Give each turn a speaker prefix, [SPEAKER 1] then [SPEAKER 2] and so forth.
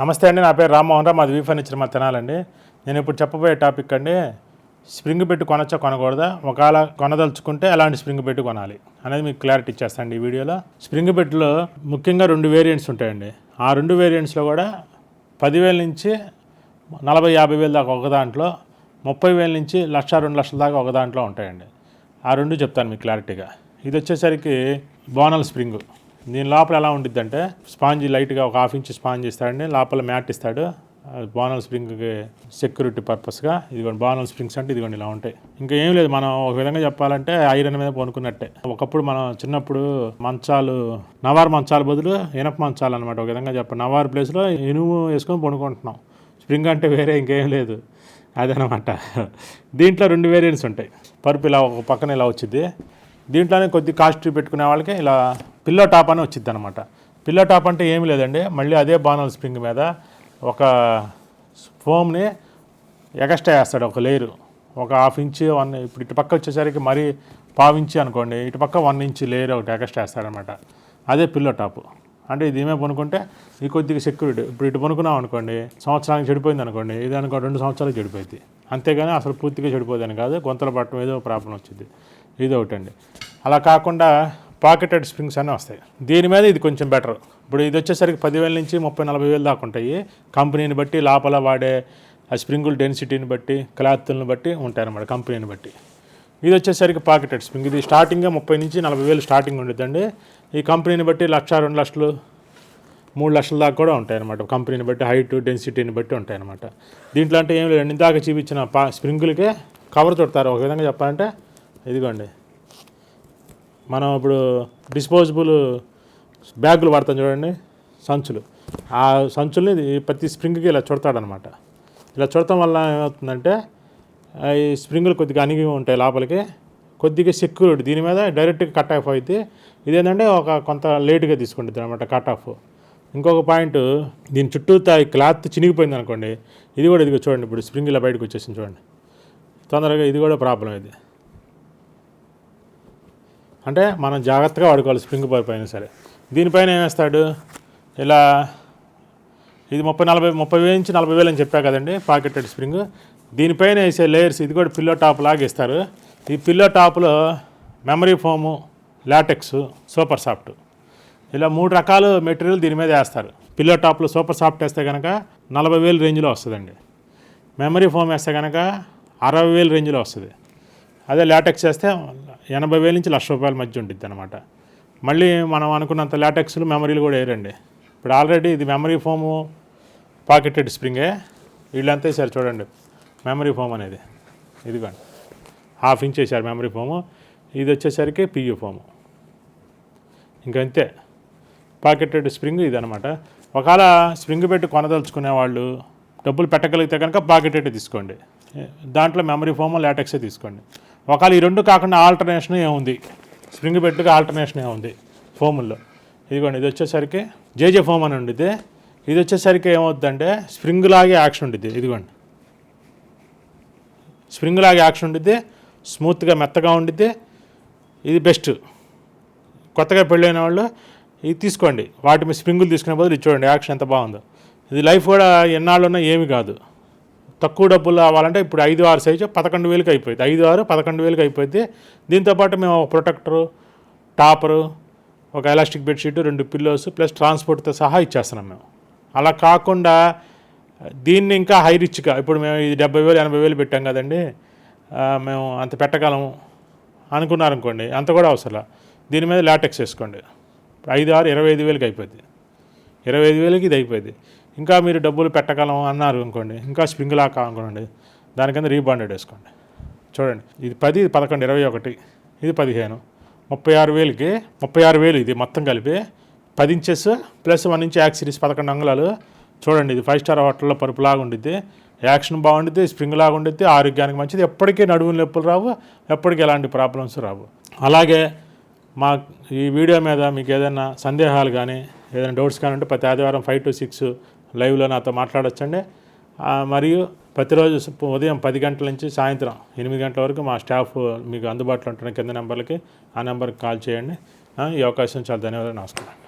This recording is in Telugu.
[SPEAKER 1] నమస్తే అండి నా పేరు రామ్మోహన్ రావు. మాది వీ ఫర్నిచర్ మా తినాలండి. నేను ఇప్పుడు చెప్పబోయే టాపిక్ అండి స్ప్రింగ్ పెట్టి కొనొచ్చా కొనకూడదా? ఒకవేళ కొనదలుచుకుంటే ఎలాంటి స్ప్రింగ్ పెట్టి కొనాలి? అనేది మీకు క్లారిటీ ఇచ్చేస్తాను ఈ వీడియోలో. స్ప్రింగ్ పెట్టిలో ముఖ్యంగా రెండు వేరియంట్స్ ఉంటాయండి. ఆ రెండు వేరియంట్స్లో కూడా పదివేల నుంచి నలభై యాభై వేల దాకా ఒక దాంట్లో ముప్పై వేల నుంచి లక్ష రెండు లక్షల దాకా ఒక దాంట్లో ఉంటాయండి. ఆ రెండు చెప్తాను మీకు క్లారిటీగా ఇది వచ్చేసరికి బోనల్ స్ప్రింగ్. దీని లోపల ఎలా ఉంటుంది అంటే స్పాంజ్ లైట్గా ఒక హాఫ్ ఇంచ్ స్పాంజ్ ఇస్తాడండి లోపల మ్యాట్ ఇస్తాడు. బోనల్ స్ప్రింగ్కి సెక్యూరిటీ పర్పస్గా ఇదిగోండి బోనల్ స్ప్రింగ్స్ అంటే ఇదిగోండి ఇలా ఉంటాయి. ఇంకా ఏం లేదు మనం ఒక విధంగా చెప్పాలంటే ఐరన్ మీద పనుకున్నట్టే ఒకప్పుడు మనం చిన్నప్పుడు మంచాలు నవార్ మంచాల బదులు ఇనప మంచాలు అనమాట ఒక విధంగా చెప్ప నవార్ ప్లేస్లో ఇనుము వేసుకొని పనుకుంటున్నాం స్ప్రింగ్ అంటే వేరే ఇంకేం లేదు. అదనమాట దీంట్లో రెండు వేరియంట్స్ ఉంటాయి. పరుపు ఇలా ఒక పక్కన ఇలా వచ్చింది దీంట్లోనే కొద్ది కాస్ట్ పెట్టుకునే వాళ్ళకి ఇలా పిల్లో టాప్ అని వచ్చింది అనమాట పిల్లో టాప్ అంటే ఏమి లేదండి. మళ్ళీ అదే బానల్ స్ప్రింగ్ మీద ఒక ఫోమ్ని ఎగస్ట్రా వేస్తాడు ఒక లేయరు ఒక హాఫ్ ఇంచ్ వన్ ఇప్పుడు ఇటు పక్క వచ్చేసరికి మరీ పావు ఇంచి అనుకోండి. ఇటు పక్క వన్ ఇంచ్ లేయర్ ఒకటి ఎగస్ట్రా వేస్తాడనమాట అదే పిల్లో టాపు అంటే ఇది ఏమే పనుకుంటే ఈ కొద్దిగా సెక్యూరిటీ ఇప్పుడు ఇటు పనుకున్నాం అనుకోండి సంవత్సరానికి చెడిపోయింది అనుకోండి ఇది అనుకో రెండు సంవత్సరాలు చెడిపోయింది. అంతేగాని అసలు పూర్తిగా చెడిపోదని కాదు గొంతల పట్టడం ఏదో ప్రాబ్లం వచ్చింది. ఇది ఒకటండి. అలా కాకుండా పాకెటెడ్ స్ప్రింగ్స్ అన్నీ వస్తాయి. దీని మీద ఇది కొంచెం బెటర్ ఇప్పుడు ఇది వచ్చేసరికి పదివేల నుంచి ముప్పై నలభై వేలు దాకా ఉంటాయి. కంపెనీని బట్టి లోపల వాడే ఆ స్ప్రింగుల్ డెన్సిటీని బట్టి క్లాత్లను బట్టి ఉంటాయి అన్నమాట కంపెనీని బట్టి. ఇది వచ్చేసరికి పాకెటెడ్ స్ప్రింగ్ ఇది స్టార్టింగే ముప్పై నుంచి నలభై వేలు స్టార్టింగ్ ఉండిద్దండి. ఈ కంపెనీని బట్టి లక్ష రెండు లక్షలు మూడు లక్షల దాకా కూడా ఉంటాయనమాట కంపెనీని బట్టి హైట్ డెన్సిటీని బట్టి ఉంటాయనమాట దీంట్లో అంటే ఏం లేదు. ఇందాక చూపించిన పా స్ప్రింగులకే కవర్ చుడతారు ఒక విధంగా చెప్పాలంటే ఇదిగోండి. మనం ఇప్పుడు డిస్పోజబుల్ బ్యాగులు వాడతాం చూడండి సంచులు. ఆ సంచుల్ని ఇది ప్రతి స్ప్రింగ్కి ఇలా చుడతాడనమాట ఇలా చుడటం వల్ల ఏమవుతుందంటే ఈ స్ప్రింగులు కొద్దిగా అణిగి ఉంటాయి లోపలికి కొద్దిగా సెక్యూరిటీ దీని మీద డైరెక్ట్గా కట్ ఆఫ్ అయితే ఇదేంటంటే ఒక కొంత లేటుగా తీసుకుంటుంది అనమాట కట్ ఆఫ్ ఇంకొక పాయింట్ దీని చుట్టూ ఈ క్లాత్ చినిగిపోయింది అనుకోండి ఇది కూడా ఇదిగో చూడండి ఇప్పుడు స్ప్రింగ్ ఇలా బయటకు వచ్చేసింది చూడండి. తొందరగా ఇది కూడా ప్రాబ్లం ఇది అంటే మనం జాగ్రత్తగా వాడుకోవాలి స్ప్రింగ్ పైప్ అయినా సరే. దీనిపైన ఏమేస్తాడు ఇలా ఇది ముప్పై నలభై ముప్పై వేలు నుంచి నలభై వేలు అని చెప్పా కదండి పాకెటెడ్ స్ప్రింగ్ దీనిపైన వేసే లేయర్స్ ఇది కూడా పిల్లో టాప్ లాగా ఇస్తారు. ఈ పిల్లో టాప్లో memory foam latex super soft ఇలా మూడు రకాల మెటీరియల్ దీని మీద వేస్తారు. పిల్లో టాప్లో సూపర్ సాఫ్ట్ వేస్తే కనుక నలభై వేలు రేంజ్లో వస్తుందండి. మెమరీ ఫోమ్ వేస్తే కనుక అరవై వేలు రేంజ్లో వస్తుంది. అదే లాటెక్స్ వేస్తే ఎనభై వేల నుంచి లక్ష రూపాయల మధ్య ఉంటుంది అనమాట మళ్ళీ మనం అనుకున్నంత లాటెక్స్లు మెమరీలు కూడా వేయరండి. ఇప్పుడు ఆల్రెడీ ఇది మెమరీ ఫోము పాకెటెడ్ స్ప్రింగే. వీళ్ళంతా వేసారు చూడండి. మెమరీ ఫోమ్ అనేది. ఇదిగోండి. హాఫ్ ఇంచ్ వేసారు మెమరీ ఫోము. ఇది వచ్చేసరికి పియూ ఫోము. ఇంకంతే పాకెటెడ్ స్ప్రింగ్ ఇదనమాట ఒకవేళ స్ప్రింగ్ పెట్టి కొనదలుచుకునే వాళ్ళు డబ్బులు పెట్టగలిగితే కనుక పాకెటెడ్ తీసుకోండి. దాంట్లో మెమరీ ఫోము లాటెక్సే తీసుకోండి. ఒకవేళ ఈ రెండు కాకుండా ఆల్టర్నేషన్ ఏముంది స్ప్రింగ్ బెడ్గా ఆల్టర్నేషన్ ఏముంది ఫోముల్లో. ఇదిగోండి ఇది వచ్చేసరికి జేజే ఫోమ్ అని ఉండిద్ది. ఇది వచ్చేసరికి ఏమవుతుందంటే స్ప్రింగ్ లాగే యాక్షన్ ఉండిద్ది. ఇదిగోండి. స్ప్రింగ్ లాగే యాక్షన్ ఉండిద్ది. స్మూత్గా మెత్తగా ఉండిద్ది. ఇది బెస్ట్ కొత్తగా పెళ్ళైన వాళ్ళు ఇది తీసుకోండి. వాటి మీద స్ప్రింగులు తీసుకునే బదులు ఇది చూడండి యాక్షన్ ఎంత బాగుందో. ఇది లైఫ్ కూడా ఎన్నాళ్ళున్నా ఏమి కాదు. తక్కువ డబ్బులు రావాలంటే ఇప్పుడు ఐదు ఆరు సైజు పదకొండు వేలకి అయిపోయింది. ఐదు ఆరు పదకొండు వేలకి అయిపోయింది. దీంతోపాటు మేము ఒక ప్రొటెక్టరు టాపరు ఒక ఎలాస్టిక్ బెడ్షీట్ రెండు పిల్లోస్ ప్లస్ ట్రాన్స్పోర్ట్తో సహా ఇచ్చేస్తున్నాం మేము. అలా కాకుండా దీన్ని ఇంకా హై రిచ్గా ఇప్పుడు మేము ఇది డెబ్బై వేలు ఎనభై వేలు పెట్టాం కదండి. మేము అంత పెట్టగలము అనుకున్నారనుకోండి అంత కూడా అవసరం దీని మీద లాటెక్స్ వేసుకోండి. ఐదు ఆరు ఇరవై ఐదు వేలకి అయిపోద్ది ఇరవై ఐదు వేలకి ఇది అయిపోయింది. ఇంకా మీరు డబ్బులు పెట్టగలం అన్నారు అనుకోండి ఇంకా స్ప్రింగ్ లాక్ అనుకోండి దాని కింద రీబాండెడ్ వేసుకోండి. చూడండి ఇది పది పదకొండు ఇరవై ఒకటి ఇది పదిహేను ముప్పై ఆరు వేలకి ముప్పై ఆరు వేలు ఇది మొత్తం కలిపి పది ఇంచెస్ ప్లస్ వన్ ఇంచ్ యాక్ సిరీస్ పదకొండు అంగుళాలు. చూడండి ఇది ఫైవ్ స్టార్ హోటల్లో పరుపు లాగా ఉండిద్ది. యాక్షన్ బాగుండిద్ది స్ప్రింగ్ లాగా ఉండిద్ది ఆరోగ్యానికి మంచిది. ఎప్పటికీ నడుము నొప్పులు రావు ఎప్పటికీ ఎలాంటి ప్రాబ్లమ్స్ రావు. అలాగే మా ఈ వీడియో మీద మీకు ఏదైనా సందేహాలు కానీ ఏదైనా డౌట్స్ కానీ ఉంటే ప్రతి ఆదివారం ఫైవ్ టు సిక్స్ లైవ్లో నాతో మాట్లాడొచ్చండి. మరియు ప్రతిరోజు ఉదయం పది గంటల నుంచి సాయంత్రం ఎనిమిది గంటల వరకు మా స్టాఫ్ మీకు అందుబాటులో ఉంటున్న కింద నెంబర్లకి ఆ నెంబర్కి కాల్ చేయండి. ఈ అవకాశం చాలా ధన్యవాదాలు. నమస్కారం.